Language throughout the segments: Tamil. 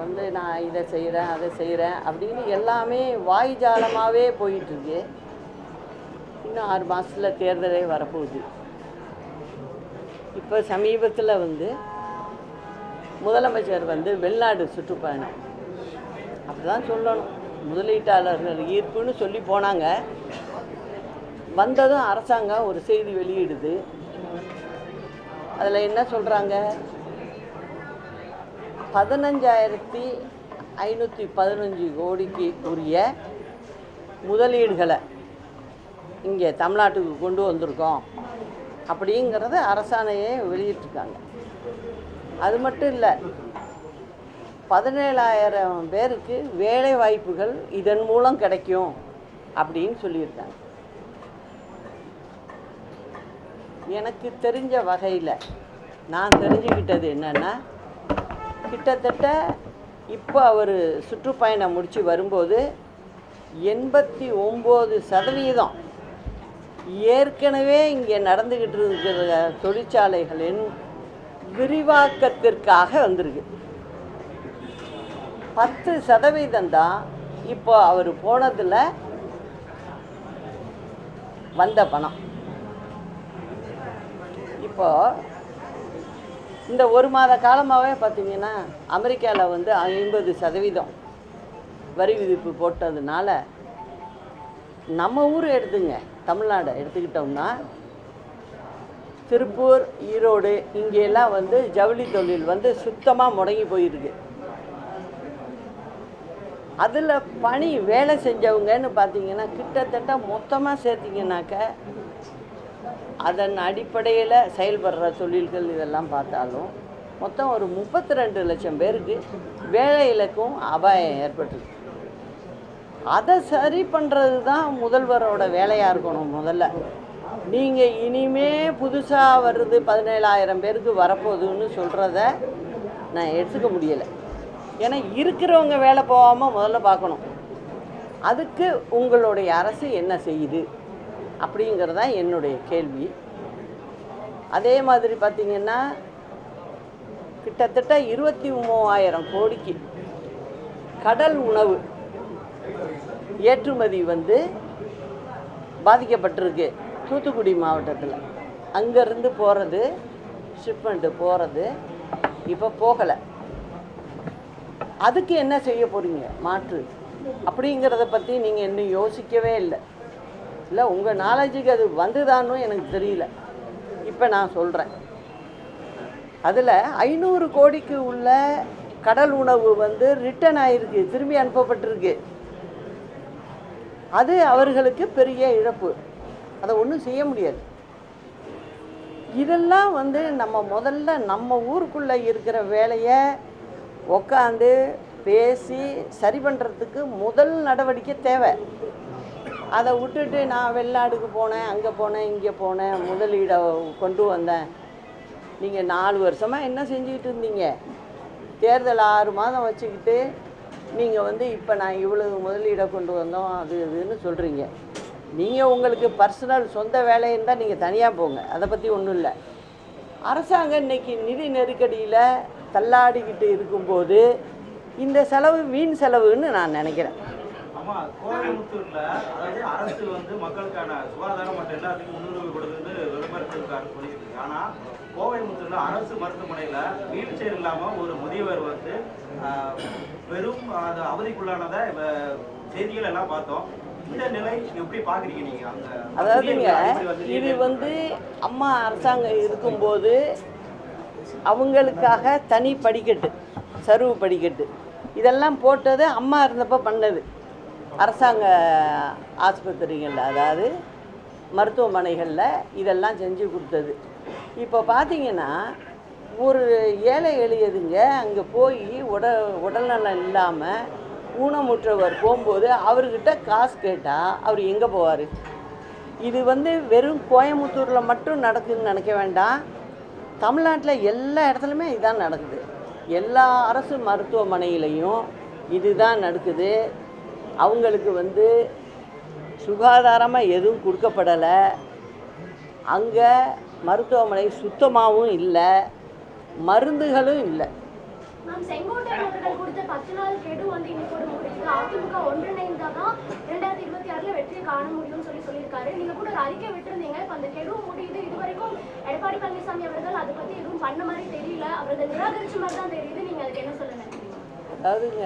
வந்து நான் இதை செய்கிறேன் அதை செய்கிறேன் அப்படின்னு எல்லாமே வாய் ஜாலமாகவே போயிட்டுருக்கு. இன்னும் ஆறு மாதத்தில் தேர்தலே வரப்போகுது. இப்போ சமீபத்தில் வந்து முதலமைச்சர் வந்து வெளிநாடு சுற்றுப்பயணம். அப்படிதான் சொல்லணும். முதலீட்டாளர்கள் ஈர்ப்புன்னு சொல்லி போனாங்க. வந்ததும் அரசாங்கம் ஒரு செய்தி வெளியிடுது. அதில் என்ன சொல்கிறாங்க பதினஞ்சாயிரத்தி ஐநூற்றி பதினஞ்சு கோடிக்கு உரிய முதலீடுகளை இங்கே தமிழ்நாட்டுக்கு கொண்டு வந்திருக்கோம் அப்படிங்கிறத அரசாணையே வெளியிட்டிருக்காங்க. அது மட்டும் இல்லை பதினேழாயிரம் பேருக்கு வேலை வாய்ப்புகள் இதன் மூலம் கிடைக்கும் அப்படின்னு சொல்லியிருக்காங்க. எனக்கு தெரிஞ்ச வகையில் நான் தெரிஞ்சுக்கிட்டது என்னென்னா கிட்டத்தட்ட இப்போ அவர் சுற்றுப்பயணம் முடித்து வரும்போது எண்பத்தி ஒம்பது சதவீதம் ஏற்கனவே இங்கே நடந்துக்கிட்டு இருக்கிற தொழிற்சாலைகளின் விரிவாக்கத்திற்காக வந்திருக்கு. பத்து சதவீதம் தான் இப்போ அவர் போனதில் வந்த பணம். இப்போ இந்த ஒரு மாத காலமாகவே பார்த்தீங்கன்னா அமெரிக்காவில் வந்து ஐம்பது சதவீதம் வரி விதிப்பு போட்டதுனால நம்ம ஊர் எடுத்துங்க தமிழ்நாடு எடுத்துக்கிட்டோம்னா திருப்பூர் ஈரோடு இங்கெல்லாம் வந்து ஜவுளி தொழில் வந்து சுத்தமாக முடங்கி போயிருக்கு. அதில் பணி வேலை செஞ்சவங்கன்னு பார்த்தீங்கன்னா கிட்டத்தட்ட மொத்தமாக சேர்த்திங்கனாக்க அதன் அடிப்படையில் செயல்படுற தொழில்கள் இதெல்லாம் பார்த்தாலும் மொத்தம் ஒரு முப்பத்தி ரெண்டு லட்சம் பேருக்கு வேலை இலக்கும் அபாயம் ஏற்பட்டிருக்கு. அதை சரி பண்ணுறது தான் முதல்வரோட வேலையாக இருக்கணும் முதல்ல. நீங்கள் இனிமே புதுசாக வருது பதினேழாயிரம் பேருக்கு வரப்போகுதுன்னு சொல்கிறத நான் எடுத்துக்க முடியலை. ஏன்னா இருக்கிறவங்க வேலை போகாமல் முதல்ல பார்க்கணும். அதுக்கு உங்களுடைய அரசு என்ன செய்யுது? அப்படிங்கிறது தான் என்னுடைய கேள்வி. அதே மாதிரி பார்த்திங்கன்னா கிட்டத்தட்ட இருபத்தி மூவாயிரம் கோடிக்கு கடல் உணவு ஏற்றுமதி வந்து பாதிக்கப்பட்டிருக்கு. தூத்துக்குடி மாவட்டத்தில். அங்கேருந்து போகிறது ஷிப்மெண்ட்டு போகிறது இப்போ போகலை. அதுக்கு என்ன செய்ய போகிறீங்க மாற்று. அப்படிங்கிறத பற்றி நீங்கள் இன்னும் யோசிக்கவே இல்லை. இல்லை உங்கள் நாலேஜுக்கு அது வந்துதான்னு எனக்கு தெரியல. இப்போ நான் சொல்கிறேன் அதில் ஐநூறு கோடிக்கு உள்ள கடல் உணவு வந்து ரிட்டர்ன் ஆகிருக்கு திரும்பி அனுப்பப்பட்டிருக்கு. அது அவர்களுக்கு பெரிய இழப்பு. அதை ஒன்றும் செய்ய முடியாது. இதெல்லாம் வந்து நம்ம முதல்ல நம்ம ஊருக்குள்ளே இருக்கிற வேலையை உக்காந்து பேசி சரி பண்ணுறதுக்கு முதல் நடவடிக்கை தேவை. அதை விட்டுட்டு நான் வெளிநாடுக்கு போனேன் அங்கே போனேன் இங்கே போனேன் முதலீடை கொண்டு வந்தேன். நீங்கள் நாலு வருஷமாக என்ன செஞ்சுக்கிட்டு இருந்தீங்க? தேர்தல் ஆறு மாதம் வச்சுக்கிட்டு நீங்கள் வந்து இப்போ நான் இவ்வளவு முதலீடை கொண்டு வந்தோம் அது இதுன்னு சொல்கிறீங்க நீங்கள் உங்களுக்கு பர்சனல் சொந்த வேலை இருந்தால் நீங்கள் தனியாக போங்க அதை பற்றி ஒன்றும் இல்லை. அரசாங்கம் இன்னைக்கு நிதி நெருக்கடியில் தள்ளாடிக்கிட்டு இருக்கும்போது இந்த செலவு வீண் செலவுன்னு நான் நினைக்கிறேன். ஆமா கோயம்புத்தூர்ல அதாவது அரசு வந்து மக்களுக்கான சுகாதாரம் மற்றும் எல்லாத்துக்கும் முன்னுரிமை கொடுக்குது விளம்பரத்திற்காக சொல்லிட்டு இருக்கு ஆனா கோயம்புத்தூர்ல அரசு மருத்துவமனையில வீல் சேர் இல்லாம ஒரு முதியவர் வந்து பெரும் அது அவதிக்குள்ளானதை செய்திகள் எல்லாம் பார்த்தோம். அதாவதுங்க இது வந்து அம்மா அரசாங்கம் இருக்கும்போது அவங்களுக்காக தனி படிக்கட்டு சருவு படிக்கட்டு. இதெல்லாம் போட்டது அம்மா இருந்தப்போ பண்ணது. அரசாங்க ஆஸ்பத்திரிகளில் அதாவது மருத்துவமனைகளில் இதெல்லாம் செஞ்சு கொடுத்தது. இப்போ பார்த்தீங்கன்னா ஒரு ஏழை எளியதுங்க அங்கே போய் உட உடல்நலம் இல்லாமல் ஊனமுற்றவர் போகும்போது அவர்கிட்ட காசு கேட்டால் அவர் எங்கே போவார்? இது வந்து வெறும் கோயம்புத்தூரில் மட்டும் நடக்குதுன்னு நினைக்க வேண்டாம். தமிழ்நாட்டில் எல்லா இடத்துலையுமே இதுதான் நடக்குது. எல்லா அரசு மருத்துவமனையிலையும் இதுதான் நடக்குது. அவங்களுக்கு வந்து சுகாதாரமாக எதுவும் கொடுக்கப்படலை. அங்கே மருத்துவமனை சுத்தமாகவும் இல்லை. மருந்துகளும் இல்லை. அதாவதுங்க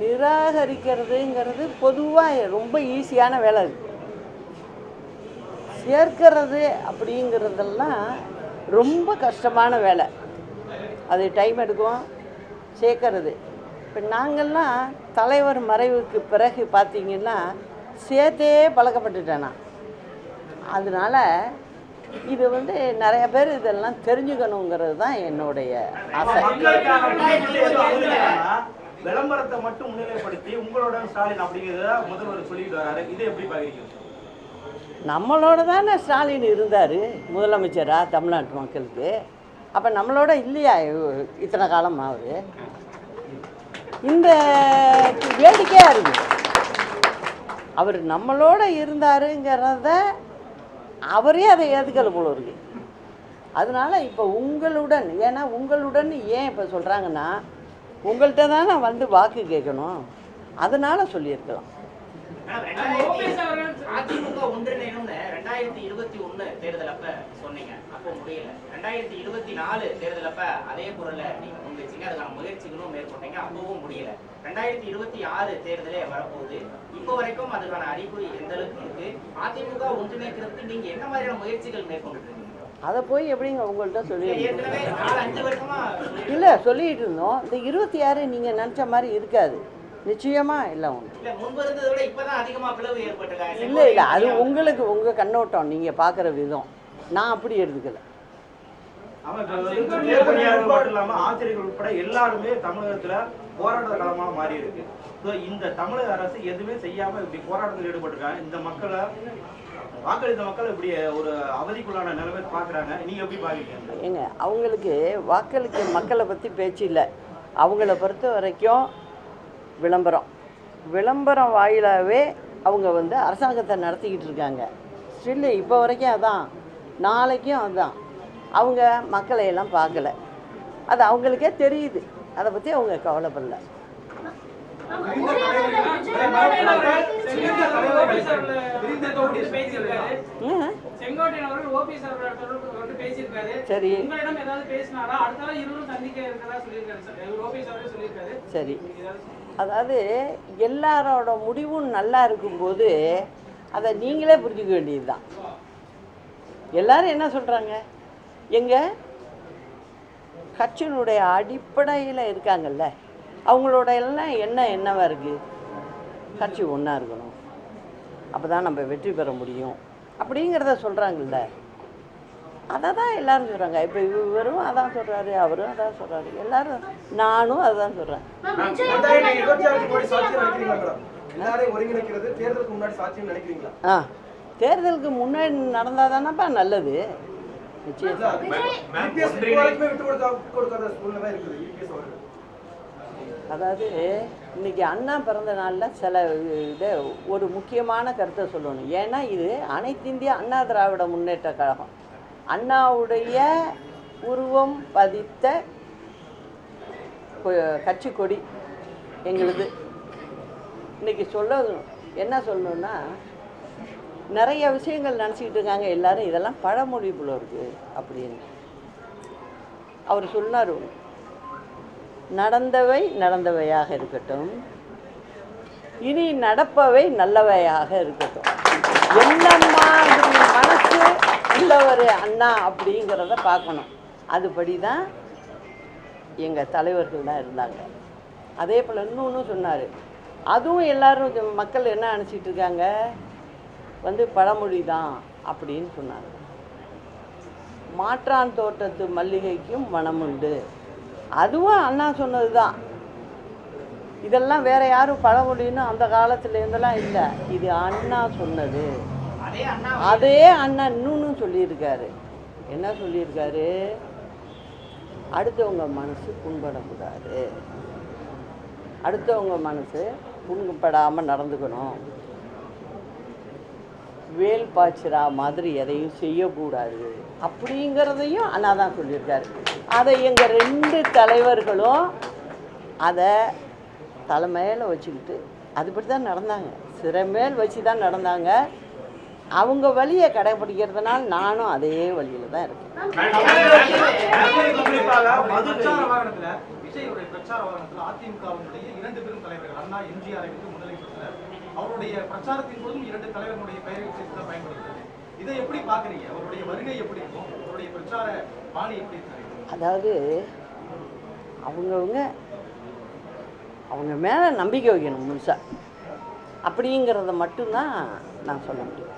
நிராகரிக்கிறதுங்கிறது பொதுவாக ரொம்ப ஈஸியான வேலை அது. சேர்க்கிறது அப்படிங்கிறதெல்லாம் ரொம்ப கஷ்டமான வேலை. அது டைம் எடுக்கும் சேர்க்கறது. இப்போ நாங்கள்லாம் தலைவர் மறைவுக்கு பிறகு பார்த்தீங்கன்னா சேர்த்தே பழக்கப்பட்டுட்டேன் நான். அதனால இது வந்து நிறைய பேர் இதெல்லாம் தெரிஞ்சுக்கணுங்கிறது தான் என்னுடைய ஆசை. விளம்பரத்தை மட்டும் முன்னிலைப்படுத்தி உங்களுடன் ஸ்டாலின் அப்படிங்கிறத முதல்வர் சொல்லிட்டு வராரு. இதை எப்படி பாக்குறீங்க நம்மளோட தானே ஸ்டாலின் இருந்தார் முதலமைச்சராக தமிழ்நாட்டு மக்களுக்கு. அப்போ நம்மளோட இல்லையா இத்தனை காலமாக அவர் இந்த வேடிக்கையாக இருக்கு. அவர் நம்மளோட இருந்தாருங்கிறத அவரே அதை ஏற்றுக்கல போல இருக்கு. அதனால் இப்போ உங்களுடன் ஏன்னா உங்களுடன் ஏன் இப்போ சொல்கிறாங்கன்னா உங்கள்கிட்ட நான் வந்து வாக்கு கேட்கணும். அதனால் சொல்லியிருக்கலாம். அதிமுக ஒன்றிணையணும்னு ரெண்டாயிரத்தி இருபத்தி ஒண்ணு தேர்தல் அப்ப சொன்னீங்க. அப்போ முடியல. ரெண்டாயிரத்தி இருபத்தி நாலு தேர்தல் அப்ப அதே குரலை நீங்க முன்வச்சீங்க அதுக்கான முயற்சிகளும் மேற்கொண்டீங்க. அப்பவும் முடியல. ரெண்டாயிரத்தி இருபத்தி ஆறு தேர்தலே வரப்போகுது. இப்போ வரைக்கும் அதுக்கான அறிகுறி எந்த அளவுக்கு இருக்கு? அதிமுக ஒன்றிணைக்கிறதுக்கு நீங்க என்ன மாதிரியான முயற்சிகள் மேற்கொண்டு அதை போய் எப்படிங்க உங்கள்கிட்ட சொல்லிட்டு இல்லை சொல்லிட்டு இருந்தோம். இந்த இருபத்தி ஆறு நீங்கள் நினச்ச மாதிரி இருக்காது. நிச்சயமாக இல்லை ஒன்று இல்ல இல்லை அது உங்களுக்கு உங்கள் கண்ணோட்டம். நீங்கள் பார்க்குற விதம். நான் அப்படி எடுத்துக்கல. ஆசிரியர்கள் உட்பட எல்லாருமே தமிழகத்துல போராட்ட களமா மாறி இருக்கு So, இந்த தமிழக அரசு எதுவுமே செய்யாம இப்படி போராட்டத்தில் ஈடுபட்டிருக்காங்க. இந்த மக்களை வாக்களித்த மக்கள் இப்படி ஒரு அவதிக்குள்ளான நிலைமை பார்க்குறாங்க. நீங்கள் எப்படி பார்க்குறீங்க? ஏங்க அவங்களுக்கு வாக்களித்த மக்களை பற்றி பேச்சு இல்லை. அவங்கள பொறுத்த வரைக்கும் விளம்பரம். விளம்பரம் வாயிலாகவே அவங்க வந்து அரசாங்கத்தை நடத்திக்கிட்டு இருக்காங்க. ஸ்டில்லு இப்போ வரைக்கும் அதான். நாளைக்கும் அதான். அவங்க மக்களை எல்லாம் பார்க்கல. அது அவங்களுக்கே தெரியுது. அதை பற்றி அவங்க கவலைப்படல ஆமா, மோடி அவர்கள் விஜய் ம், செங்கோட்டையன் அவர்கள் ஓபிஎஸ் அவர்கள் தொடர்பு கொண்டு பேசியிருக்காரு சரி. உங்களிடம் ஏதாவது பேசினாரா அடுத்த இருவரும் சந்திக்க இருக்கிறதா சொல்லியிருக்காரு சார். ஓபிஎஸ் சொல்லியிருக்காரு சரி அதாவது எல்லாரோட முடிவும் நல்லா இருக்கும்போது அதை நீங்களே புரிஞ்சுக்க வேண்டியது தான் எல்லாரும் என்ன சொல்கிறாங்க எங்க? கட்சியினுடைய அடிப்படையில் இருக்காங்கல்ல. அவங்களோட எல்லாம் என்ன என்னவா இருக்குது கட்சி ஒன்றா இருக்கணும். அப்போ தான் நம்ம வெற்றி பெற முடியும். அப்படிங்கிறத சொல்கிறாங்கல்ல அதை தான் எல்லாரும் சொல்கிறாங்க இப்போ இவரும் அதான் சொல்கிறாரு அவரும் அதான் சொல்கிறாரு எல்லாரும் நானும் அதான் சொல்கிறேன் ஆ தேர்தலுக்கு முன்னாடி நடந்தால் தானப்பா நல்லது. நிச்சயம். அதாவது இன்றைக்கி அண்ணா பிறந்த நாளில் சில இதை ஒரு முக்கியமான கருத்தை சொல்லணும். ஏன்னா இது அனைத்து இந்திய அண்ணா திராவிட முன்னேற்ற கழகம். அண்ணாவுடைய உருவம் பதித்த கட்சி கொடி எங்களுது. இன்றைக்கி சொல்ல என்ன சொல்லணும்னா நிறைய விஷயங்கள் நினச்சிக்கிட்டு இருக்காங்க எல்லாரும். இதெல்லாம் பழமொழி போல அப்படின்னு. அவர் சொன்னார் நடந்தவை நடந்தவையாக இருக்கட்டும். இனி நடப்பவை நல்லவையாக இருக்கட்டும். என்ன மாதிரி மனசு உள்ளவர் அண்ணா அப்படிங்கிறத பார்க்கணும். அதுபடி தான் எங்கள் தலைவர்கள் தான் இருந்தாங்க. அதே போல் இன்னொன்று சொன்னார். அதுவும் எல்லாரும் மக்கள் என்ன நினச்சிட்டு இருக்காங்க? வந்து பழமொழி தான் அப்படின்னு சொன்னாங்க மாற்றான் தோட்டத்து மல்லிகைக்கும் மனமுண்டு அதுவும் அண்ணா சொன்னது தான் இதெல்லாம் வேற யாரும் பழமொழின்னு அந்த காலத்துல இருந்தெல்லாம் இல்லை. இது அண்ணா சொன்னது. அதே அண்ணா அதே இன்னொன்னு சொல்லியிருக்காரு. என்ன சொல்லியிருக்காரு? அடுத்தவங்க மனசு புண்படக்கூடாது. அடுத்தவங்க மனசு புண்படாமல் நடந்துக்கணும். வேல் பாய்ச்சிரா மாதிரி எதையும் செய்யக்கூடாது அப்படிங்கிறதையும் அண்ணா தான் சொல்லியிருக்காரு அதை எங்கள் ரெண்டு தலைவர்களும் அதை தலை மேலே வச்சுக்கிட்டு அதுபடி தான் நடந்தாங்க சிறை மேல் வச்சு தான் நடந்தாங்க அவங்க வழியை கடைப்பிடிக்கிறதுனால நானும் அதே வழியில் தான் இருக்கேன் அவருடைய பிரச்சாரத்தின் போதும் இரண்டு தலைவர்களுடைய பெயரை சேர்த்து தான் பயன்படுத்துறாரு இதை எப்படி பாக்குறீங்க அவருடைய வருகை எப்படி இருக்கும்? அவருடைய பிரச்சார பாணி எப்படி இருக்கு? அதாவது அவங்கவுங்க அவங்க மேலே நம்பிக்கை வைக்கணும் முழுசாக அப்படிங்கிறத மட்டும்தான் நான் சொல்ல முடியும்.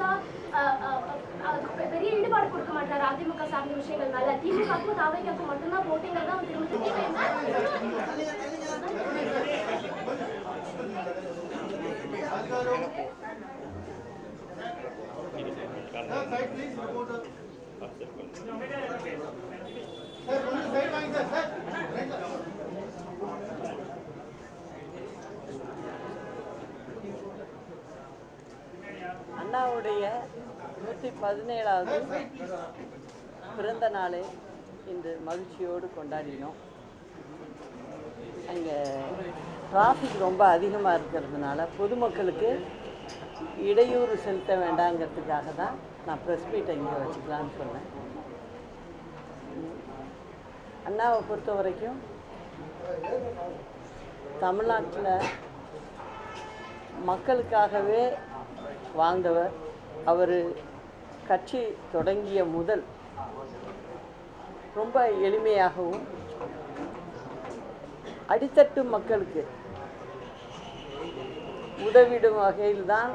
தான் பெரிய ஈடுபாடு கொடுக்க மாட்டாரு அதிமுக சார்ந்த விஷயங்கள் மேல. திமுகவுக்கும் தவைக்காக்கும் மட்டும்தான் போட்டிங்கிறத அவர் திரும்ப அண்ணாவுடைய நூற்றி பதினேழாவது பிறந்த நாளை இன்று மகிழ்ச்சியோடு கொண்டாடினோம். அங்கே டிராஃபிக் ரொம்ப அதிகமாக இருக்கிறதுனால பொதுமக்களுக்கு இடையூறு செலுத்த வேண்டாங்கிறதுக்காக தான் நான் ப்ரெஸ் மீட்டை இங்கே வச்சுக்கலான்னு சொன்னேன். அண்ணாவை பொறுத்த வரைக்கும் தமிழ்நாட்டில் மக்களுக்காகவே வாழ்ந்தவர் அவர் கட்சி தொடங்கிய முதல் ரொம்ப எளிமையாகவும் அடித்தட்டு மக்களுக்கு உதவிடும் வகையில்தான்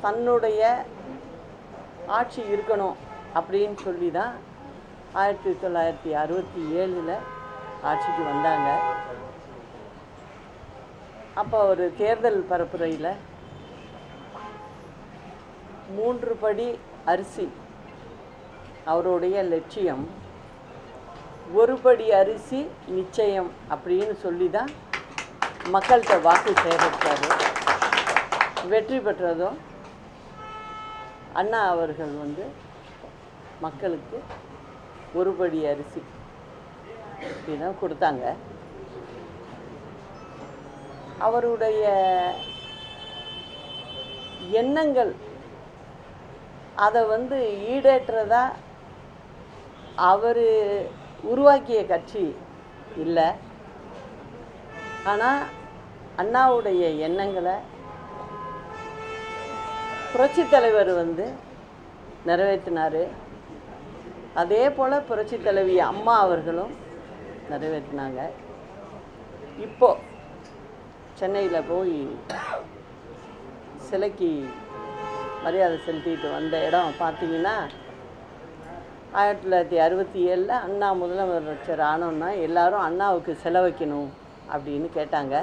தன்னுடைய ஆட்சி இருக்கணும் அப்படின்னு சொல்லி தான் ஆயிரத்தி தொள்ளாயிரத்தி அறுபத்தி ஏழில் ஆட்சிக்கு வந்தாங்க. அப்போ ஒரு தேர்தல் பரப்புரையில் மூன்று படி அரிசி அவருடைய லட்சியம் ஒரு படி அரிசி நிச்சயம் அப்படின்னு சொல்லி தான் மக்கள்கிட்ட வாக்கு சேகரித்தார். வெற்றி பெற்றதும் அண்ணா அவர்கள் வந்து மக்களுக்கு ஒருபடி அரிசி அப்படின்னா கொடுத்தாங்க. அவருடைய எண்ணங்கள் அதை வந்து ஈடேற்றதா அவர் உருவாக்கிய கட்சி இல்லை. ஆனால் அண்ணாவுடைய எண்ணங்களை புரட்சித் தலைவர் வந்து நிறைவேற்றினார். அதே போல் புரட்சித் தலைவி அம்மா அவர்களும் நிறைவேற்றினாங்க. இப்போ சென்னையில் போய் சிலைக்கு மரியாதை செலுத்திட்டு வந்த இடம் பார்த்தீங்கன்னா ஆயிரத்தி தொள்ளாயிரத்தி அறுபத்தி ஏழில் அண்ணா முதலமைச்சர் ஆனோன்னா எல்லாரும் அண்ணாவுக்கு செலவைக்கணும் அப்படின்னு கேட்டாங்க.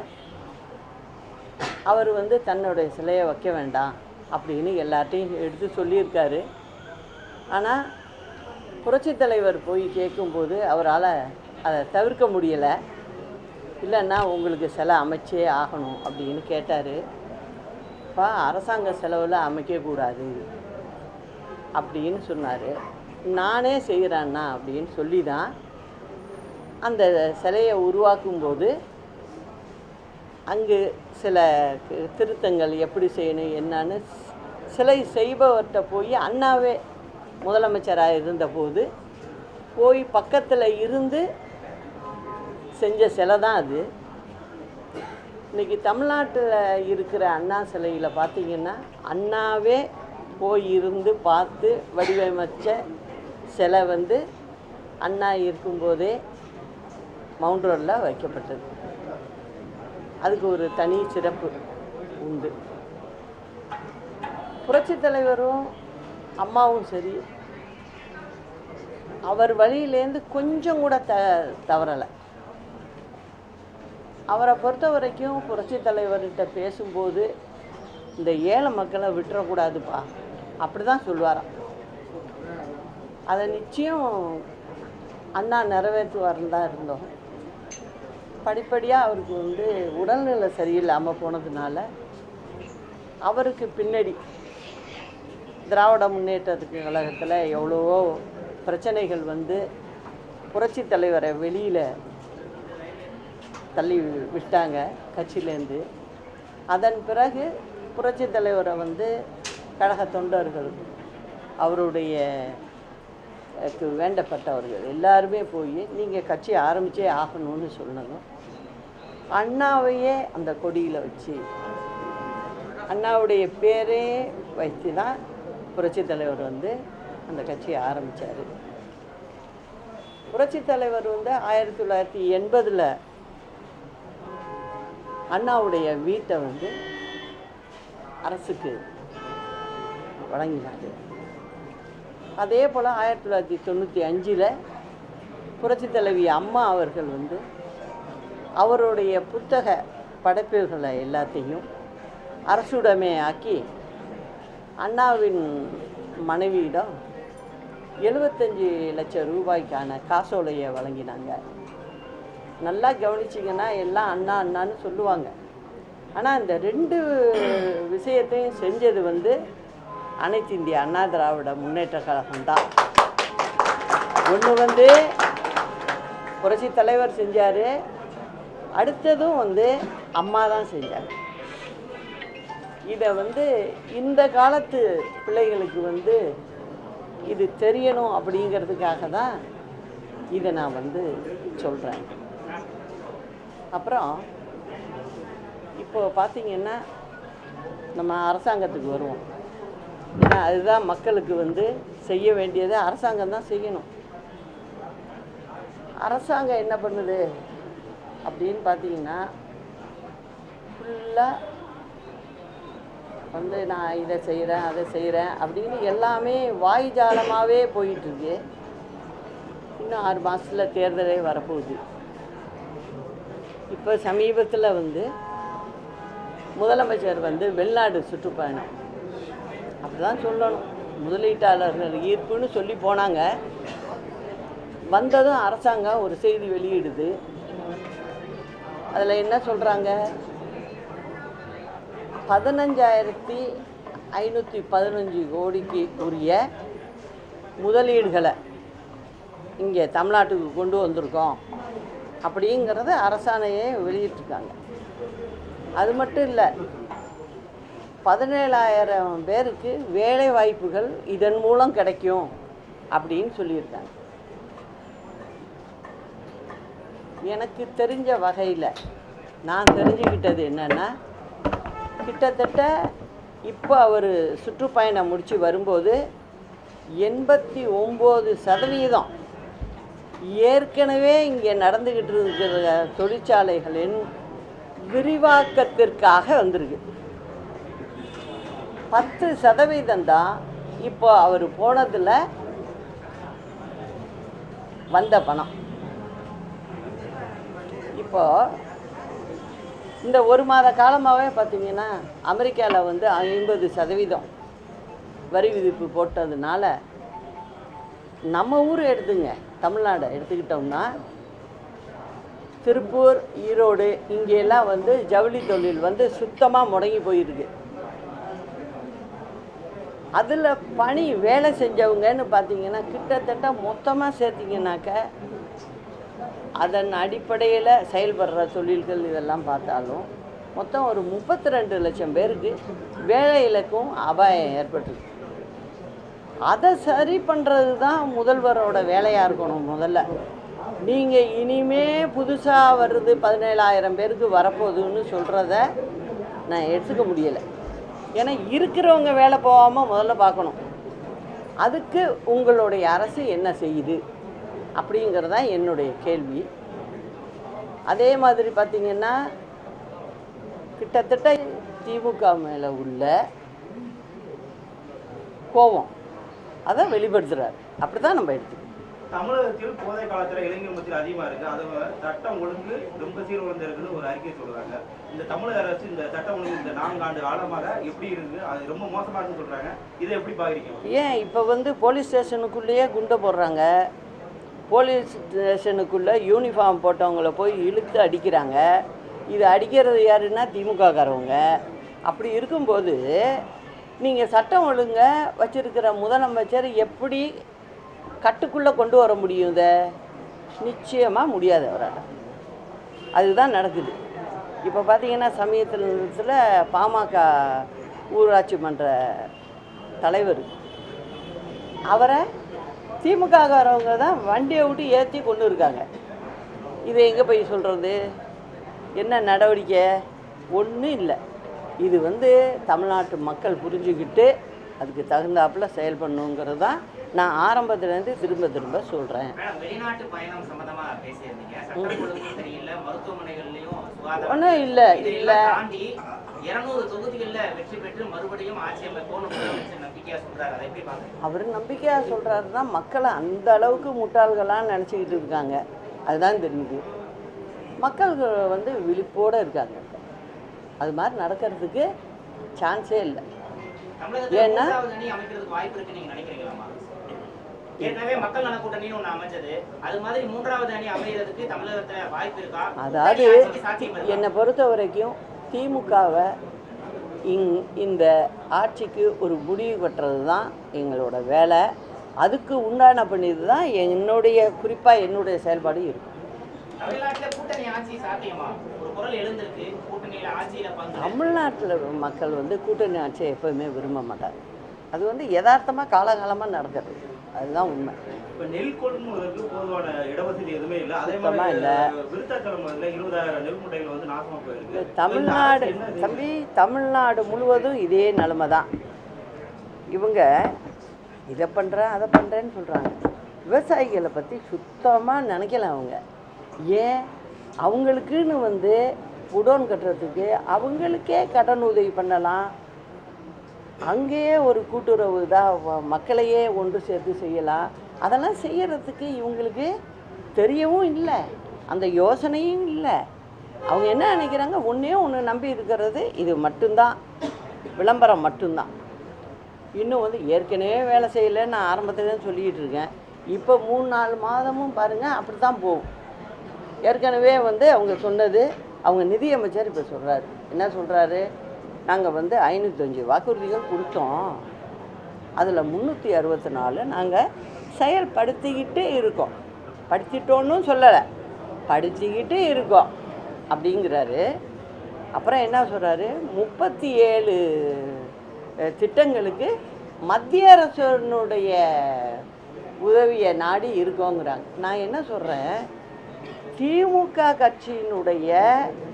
அவர் வந்து தன்னுடைய சிலையை வைக்க வேண்டாம் அப்படின்னு எல்லார்ட்டையும் எடுத்து சொல்லியிருக்காரு. ஆனால் புரட்சித் தலைவர் போய் கேட்கும்போது அவரால் அதை தவிர்க்க முடியலை. இல்லைன்னா உங்களுக்கு சிலை அமைச்சே ஆகணும் அப்படின்னு கேட்டார். அப்பா அரசாங்க செலவில் அமைக்கக்கூடாது அப்படின்னு சொன்னார். நானே செய்கிறேன்னா அப்படின்னு சொல்லி தான் அந்த சிலையை உருவாக்கும்போது அங்கு சில திருத்தங்கள் எப்படி செய்யணும் என்னன்னு சிலை செய்பவர்கிட்ட போய் அண்ணாவே முதலமைச்சராக இருந்தபோது போய் பக்கத்தில் இருந்து செஞ்ச சிலை தான் அது. இன்னைக்கு தமிழ்நாட்டில் இருக்கிற அண்ணா சிலையில் பார்த்தீங்கன்னா அண்ணாவே போய் இருந்து பார்த்து வடிவமைச்ச சிலை வந்து அண்ணா இருக்கும்போதே மவுண்ட் ரோடில் வைக்கப்பட்டது. அதுக்கு ஒரு தனி சிறப்பு உண்டு. புரட்சி தலைவரும் அம்மாவும் சரி அவர் வழியிலேருந்து கொஞ்சம் கூட த தவறலை. அவரை பொறுத்த வரைக்கும் புரட்சித் தலைவர்கிட்ட பேசும்போது இந்த ஏழை மக்களை விட்டுறக்கூடாதுப்பா அப்படி தான் சொல்லுவாராம். அதை நிச்சயம் அண்ணா நிறைவேற்றுவார்னு தான் இருந்தோம். படிப்படியாக அவருக்கு வந்து உடல்நிலை சரியில்லாமல் போனதுனால அவருக்கு பின்னாடி திராவிட முன்னேற்றத்துக்கு கழகத்தில் எவ்வளவோ பிரச்சனைகள் வந்து புரட்சி தலைவரை வெளியில் தள்ளி விட்டாங்க கட்சியிலேருந்து அதன் பிறகு புரட்சி தலைவரை வந்து கழக தொண்டர்கள் அவருடைய வேண்டப்பட்டவர்கள் எல்லாருமே போய் நீங்கள் கட்சி ஆரம்பித்தே ஆகணும்னு சொன்னதும் அண்ணாவையே அந்த கொடியில் வச்சு அண்ணாவுடைய பேரே வைத்து தான் புரட்சி தலைவர் வந்து அந்த கட்சியை ஆரம்பித்தார் புரட்சி தலைவர் வந்து ஆயிரத்தி தொள்ளாயிரத்தி எண்பதில் அண்ணாவுடைய வீட்டை வந்து அரசுக்கு வழங்கினார். அதே போல் ஆயிரத்தி தொள்ளாயிரத்தி தொண்ணூற்றி அஞ்சில் புரட்சி தலைவி அம்மா அவர்கள் வந்து அவருடைய புத்தக படைப்புகளை எல்லாத்தையும் அரசுடமே ஆக்கி அண்ணாவின் மனைவியிடம் எழுபத்தஞ்சி லட்சம் ரூபாய்க்கான காசோலையை வழங்கினாங்க. நல்லா கவனிச்சிங்கன்னா எல்லாம் அண்ணா அண்ணான்னு சொல்லுவாங்க. ஆனால் இந்த ரெண்டு விஷயத்தையும் செஞ்சது வந்து அனைத்து இந்திய அண்ணா திராவிட முன்னேற்ற கழகம் தான். ஒன்று வந்து புரட்சி தலைவர் செஞ்சார் அடுத்ததும் வந்து அம்மா தான் செஞ்சாங்க. இதை வந்து இந்த காலத்து பிள்ளைகளுக்கு வந்து இது தெரியணும் அப்படிங்கிறதுக்காக தான் இதை நான் வந்து சொல்கிறேன் அப்புறம் இப்போ பார்த்தீங்கன்னா நம்ம அரசாங்கத்துக்கு வருவோம். ஏன்னா அதுதான் மக்களுக்கு வந்து செய்ய வேண்டியதை. அரசாங்கம் தான் செய்யணும். அரசாங்கம் என்ன பண்ணுது? அப்படின்னு பார்த்தீங்கன்னா ஃபுல்லாக வந்து நான் இதை செய்கிறேன் அதை செய்கிறேன் அப்படின்னு எல்லாமே வாய்ஜாலமாகவே போயிட்டுருக்கு. இன்னும் ஆறு மாதத்தில் தேர்தலே வரப்போகுது. இப்போ சமீபத்தில் வந்து முதலமைச்சர் வந்து வெளிநாடு சுற்றுப்பயணம். அப்படிதான் சொல்லணும். முதலீட்டாளர்கள் ஈர்ப்புன்னு சொல்லி போனாங்க. வந்ததும் அரசாங்கம் ஒரு செய்தி வெளியிடுது. அதில் என்ன சொல்கிறாங்க பதினஞ்சாயிரத்தி ஐநூற்றி பதினஞ்சு கோடிக்கு உரிய முதலீடுகளை இங்கே தமிழ்நாட்டுக்கு கொண்டு வந்திருக்கோம். அப்படிங்கிறத அரசாணையே வெளியிட்டிருக்காங்க. அது மட்டும் இல்லை பதினேழாயிரம் பேருக்கு வேலை வாய்ப்புகள் இதன் மூலம் கிடைக்கும் அப்படின்னு சொல்லியிருக்காங்க. எனக்கு தெரிஞ்ச வகையில் நான் தெரிஞ்சுக்கிட்டது என்னென்னா கிட்டத்தட்ட இப்போ அவர் சுற்றுப்பயணம் முடித்து வரும்போது எண்பத்தி ஒம்பது சதவீதம் ஏற்கனவே இங்கே நடந்துக்கிட்டு இருக்கிற தொழிற்சாலைகளின் விரிவாக்கத்திற்காக வந்திருக்கு. பத்து சதவீதம் தான் இப்போ அவர் போனதில் வந்த பணம். இப்போ இந்த ஒரு மாத காலமாகவே பார்த்தீங்கன்னா அமெரிக்காவில் வந்து ஐம்பது சதவீதம் வரி விதிப்பு போட்டதுனால நம்ம ஊர் எடுத்துங்க தமிழ்நாடு எடுத்துக்கிட்டோம்னா திருப்பூர் ஈரோடு இங்கெல்லாம் வந்து ஜவுளி தொழில் வந்து சுத்தமாக முடங்கி போயிருக்கு. அதில் பணி வேலை செஞ்சவங்கன்னு பார்த்தீங்கன்னா கிட்டத்தட்ட மொத்தமாக சேர்த்திங்கனாக்க அதன் அடிப்படையில் செயல்படுற தொழில்கள் இதெல்லாம் பார்த்தாலும் மொத்தம் ஒரு முப்பத்தி ரெண்டு லட்சம் பேருக்கு வேலை இலக்கும் அபாயம் ஏற்பட்டுருக்கு. அதை சரி பண்ணுறது தான் முதல்வரோட வேலையாக இருக்கணும் முதல்ல. நீங்கள் இனிமே புதுசாக வருது பதினேழாயிரம் பேருக்கு வரப்போகுதுன்னு சொல்கிறத நான் எடுத்துக்க முடியலை. ஏன்னா இருக்கிறவங்க வேலை போகாமல் முதல்ல பார்க்கணும். அதுக்கு உங்களுடைய அரசு என்ன செய்யுது? அப்படிங்கிறது தான் என்னுடைய கேள்வி. அதே மாதிரி பார்த்திங்கன்னா கிட்டத்தட்ட திமுக மேலே உள்ள கோபம் அதை வெளிப்படுத்துகிறார் அப்படி தான் நம்ம எடுத்துக்கணும் தமிழகத்தில் போதை காலத்துல இளைஞர் மத்தியில் அதிகமா இருக்கு. அது சட்டம் ஒழுங்கு ரொம்ப சீர்குலைந்திருக்குன்னு ஒரு அறிக்கை சொல்றாங்க. இந்த தமிழக அரசு இந்த சட்டம் ஒழுங்கு இந்த நான்காண்டு காலமாக எப்படி இருக்கு? அது ரொம்ப மோசமா இருக்குன்னு சொல்றாங்க. இதை எப்படி பாக்குறீங்க? ஏன் இப்போ வந்து போலீஸ் ஸ்டேஷனுக்குள்ளேயே குண்டை போடுறாங்க? போலீஸ் ஸ்டேஷனுக்குள்ளே யூனிஃபார்ம் போட்டவங்கள போய் இழுத்து அடிக்கிறாங்க. இது அடிக்கிறது யாருன்னா திமுககாரவங்க. அப்படி இருக்கும்போது நீங்கள் சட்டம் ஒழுங்க வச்சுருக்கிற முதலமைச்சர் எப்படி கட்டுக்குள்ளே கொண்டு வர முடியும் இதை? நிச்சயமாக முடியாது அவரால். அதுதான் நடக்குது. இப்போ பார்த்தீங்கன்னா சமயத்தில் பாமக ஊராட்சி மன்ற தலைவர் அவரை திமுககாரவங்க தான் வண்டியை விட்டு ஏற்றி கொண்டு இருக்காங்க. இதை எங்கே போய் சொல்கிறது என்ன நடவடிக்கை? ஒன்றும் இல்லை. இது வந்து தமிழ்நாட்டு மக்கள் புரிஞ்சுக்கிட்டு அதுக்கு தகுந்தாப்புல செயல்படணுங்கிறது தான் நான் ஆரம்பத்துலேருந்து திரும்ப திரும்ப சொல்கிறேன் ஒன்றும் இல்லை. இல்லை. இருநூறு தொகுதிகள்ல வெற்றி பெற்று மறுபடியும் ஆட்சி முதலமைச்சர் நம்பிக்கையா சொல்றாரு. அதை எப்படி பாக்குறீங்க அவர் நம்பிக்கையாக சொல்கிறாருன்னா மக்களை அந்த அளவுக்கு முட்டாள்களாக நினச்சிக்கிட்டு இருக்காங்க. அதுதான் தெரியுது. மக்கள் வந்து விழிப்போடு இருக்காங்க. அது மாதிரி நடக்கிறதுக்கு சான்ஸே இல்லை. ஏன்னா? அதாவது? என்னை பொறுத்த வரைக்கும் திமுகவை இங் இந்த ஆட்சிக்கு ஒரு முடிவு கட்டுறது தான் எங்களோட வேலை. அதுக்கு உண்டான பண்ணிது தான் என்னுடைய குறிப்பாக என்னுடைய செயல்பாடு இருக்கும் தமிழ்நாட்டுல மக்கள் வந்து கூட்டணி ஆட்சியை எப்போவுமே விரும்ப மாட்டாங்க. அது வந்து யதார்த்தமாக காலகாலமாக நடக்கிறது அதுதான் உண்மை. இப்ப நெல் கொள்முதலுக்கு போதுமான இடவசதி எதுவுமே இல்லை. அதே மாதிரி இல்ல. விருத்தாக்கிழமையில இருபதாயிரம் நெல் மூட்டைகள் வந்து நாசமா போயிருக்கு. தமிழ்நாடு தம்பி தமிழ்நாடு முழுவதும் இதே நிலமை தான். இவங்க இதை பண்ணுறேன் அதை பண்ணுறேன்னு சொல்கிறாங்க விவசாயிகளை பற்றி சுத்தமாக நினைக்கல அவங்க. ஏன்? அவங்களுக்குன்னு வந்து குடோன் கட்டுறதுக்கு அவங்களுக்கே கடன் உதவி பண்ணலாம். அங்கேயே ஒரு கூட்டுறவு தான் மக்களையே ஒன்று சேர்த்து செய்யலாம். அதெல்லாம் செய்கிறதுக்கு இவங்களுக்கு தெரியவும் இல்லை. அந்த யோசனையும் இல்லை. அவங்க என்ன நினைக்கிறாங்க? ஒன்றே ஒன்று நம்பி இருக்கிறது இது மட்டும்தான். விளம்பரம் மட்டும்தான். இன்னும் வந்து ஏற்கனவே வேலை செய்யலை நான் ஆரம்பத்துலேருந்து சொல்லிக்கிட்டு இருக்கேன். இப்போ மூணு நாலு மாதமும் பாருங்கள் அப்படி தான் போகும். ஏற்கனவே வந்து அவங்க சொன்னது அவங்க நிதியமைச்சர் இப்போ சொல்கிறாரு என்ன சொல்கிறாரு நாங்கள் வந்து ஐநூற்றஞ்சு வாக்குறுதிகள் கொடுத்தோம். அதில் முந்நூற்றி அறுபத்தி நாலு நாங்கள் செயல்படுத்திக்கிட்டு இருக்கோம். படிச்சிட்டோன்னு சொல்லலை. படிச்சுக்கிட்டு இருக்கோம். அப்படிங்கிறாரு. அப்புறம் என்ன சொல்கிறாரு முப்பத்தி ஏழு திட்டங்களுக்கு மத்திய அரசனுடைய உதவியை நாடி இருக்கோங்கிறாங்க. நான் என்ன சொல்கிறேன் திமுக கட்சியினுடைய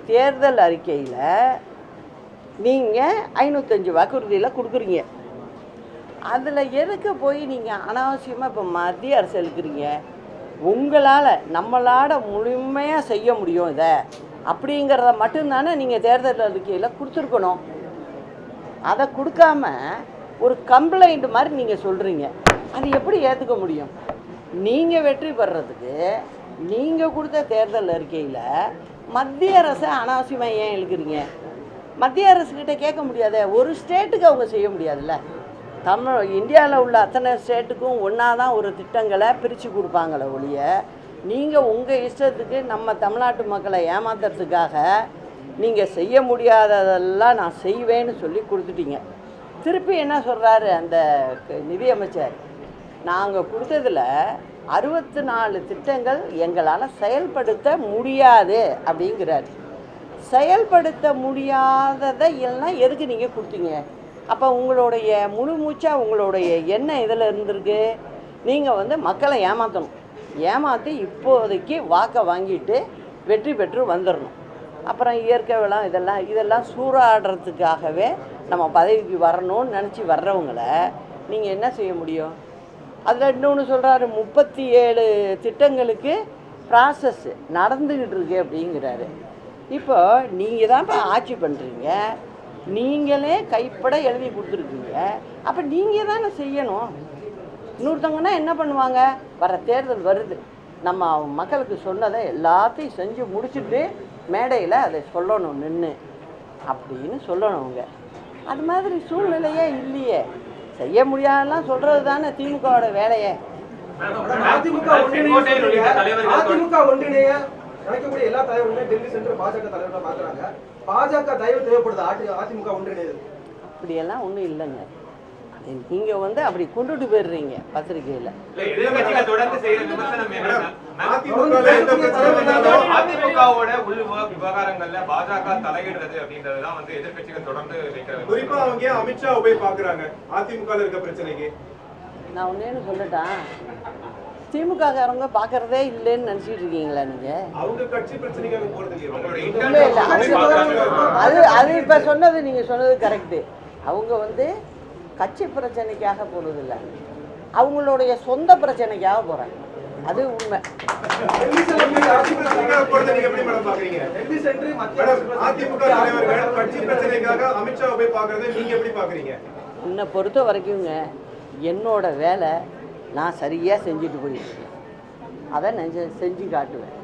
தேர்தல் அறிக்கையில் நீங்கள் ஐநூற்றஞ்சு வாக்குறுதியில் கொடுக்குறீங்க. அதில் எதுக்கு போய் நீங்கள் அனாவசியமாக இப்போ மத்திய அரசு இழுக்கிறீங்க உங்களால் நம்மளால் முழுமையாக செய்ய முடியும் இதை. அப்படிங்கிறத மட்டும்தானே நீங்கள் தேர்தல் அறிக்கையில் கொடுத்துருக்கணும். அதை கொடுக்காம ஒரு கம்ப்ளைண்ட் மாதிரி நீங்கள் சொல்கிறீங்க அது எப்படி ஏற்றுக்க முடியும்? நீங்கள் வெற்றி பெறதுக்கு நீங்கள் கொடுத்த தேர்தல் அறிக்கையில் மத்திய அரசை அனாவசியமாக ஏன் இழுக்கிறீங்க மத்திய அரசுக்கிட்ட கேட்க முடியாத. ஒரு ஸ்டேட்டுக்கு அவங்க செய்ய முடியாதுல்ல. தமிழ் இந்தியாவில் உள்ள அத்தனை ஸ்டேட்டுக்கும் ஒன்றா தான் ஒரு திட்டங்களை பிரித்து கொடுப்பாங்களே ஒழிய நீங்கள் உங்கள் இஷ்டத்துக்கு நம்ம தமிழ்நாட்டு மக்களை ஏமாத்துறதுக்காக நீங்கள் செய்ய முடியாததெல்லாம் நான் செய்வேன்னு சொல்லி கொடுத்துட்டீங்க. திருப்பி என்ன சொல்கிறாரு அந்த நிதியமைச்சர்? நாங்கள் கொடுத்ததில் அறுபத்தி நாலு திட்டங்கள் எங்களால் செயல்படுத்த முடியாது அப்படிங்கிறாரு. செயல்படுத்த முடியாததை எல்லாம் எதுக்கு நீங்கள் கொடுத்தீங்க? அப்போ உங்களுடைய முழு மூச்சாக உங்களுடைய என்ன இதில் இருந்திருக்கு? நீங்கள் வந்து மக்களை ஏமாற்றணும் ஏமாற்றி இப்போதைக்கு வாக்கை வாங்கிட்டு வெற்றி பெற்று வந்துடணும் அப்புறம் இயற்கை வளம் இதெல்லாம் இதெல்லாம் சூறாடுறதுக்காகவே நம்ம பதவிக்கு வரணும்னு நினச்சி வர்றவங்கள நீங்கள் என்ன செய்ய முடியும்? அதில் இன்னொன்று சொல்கிறாரு முப்பத்தி ஏழு திட்டங்களுக்கு ப்ராசஸ் நடந்துக்கிட்டு இருக்கு அப்படிங்கிறாரு. இப்போ நீங்கள் தான் இப்போ ஆட்சி பண்ணுறீங்க நீங்களே கைப்பட எழுதி கொடுத்துருக்கீங்க. அப்போ நீங்கள் தானே செய்யணும். இன்னொருத்தவங்கன்னா என்ன பண்ணுவாங்க? வர தேர்தல் வருது. நம்ம மக்களுக்கு சொன்னதை எல்லாத்தையும் செஞ்சு முடிச்சுட்டு மேடையில் அதை சொல்லணும் நின்று அப்படின்னு சொல்லணும் அவங்க. அது மாதிரி சூழ்நிலையே இல்லையே. செய்ய முடியாதெல்லாம் சொல்கிறது தானே திமுகவோட வேலையே. அதிமுக ஒன்றிணைய அதிமுக ஒன்றிணைய நினைக்கக்கூடிய எல்லா தலைவர்களுமே டெல்லி சென்று பாஜக தலைவர்களை பார்க்குறாங்க பாஜக தயவு தேவைப்படுது. அதிமுக ஒன்றிணையது அப்படியெல்லாம் ஒன்றும் இல்லைங்க. அது நீங்கள் வந்து அப்படி கொண்டுட்டு போயிடுறீங்க வந்தாலும் அதிமுகவோட உள் விவ- விவகாரங்கள்ல பாஜக தலையிடுறது அப்படின்றதுதான் வந்து எதிர்கட்சிகள் தொடர்ந்து. குறிப்பா அவங்க அமித்ஷா போய் பாக்குறாங்க அதிமுக இருக்க பிரச்சனைக்கு. நான் ஒன்றேன்னு திமுககாரங்க பார்க்கறதே இல்லைன்னு நினச்சிட்டு இருக்கீங்களா நீங்கள் இல்லை. இல்லை அது. அது அது இப்போ சொன்னது நீங்கள் சொன்னது கரெக்டு அவங்க வந்து கட்சி பிரச்சனைக்காக போகிறதில்ல அவங்களுடைய சொந்த பிரச்சனைக்காக போகிறாங்க அது உண்மை. என்னை பொறுத்த வரைக்குங்க என்னோட வேலை நான் சரியாக செஞ்சுட்டு போயிருக்கேன் அதை நான் செஞ்சு காட்டுவேன்.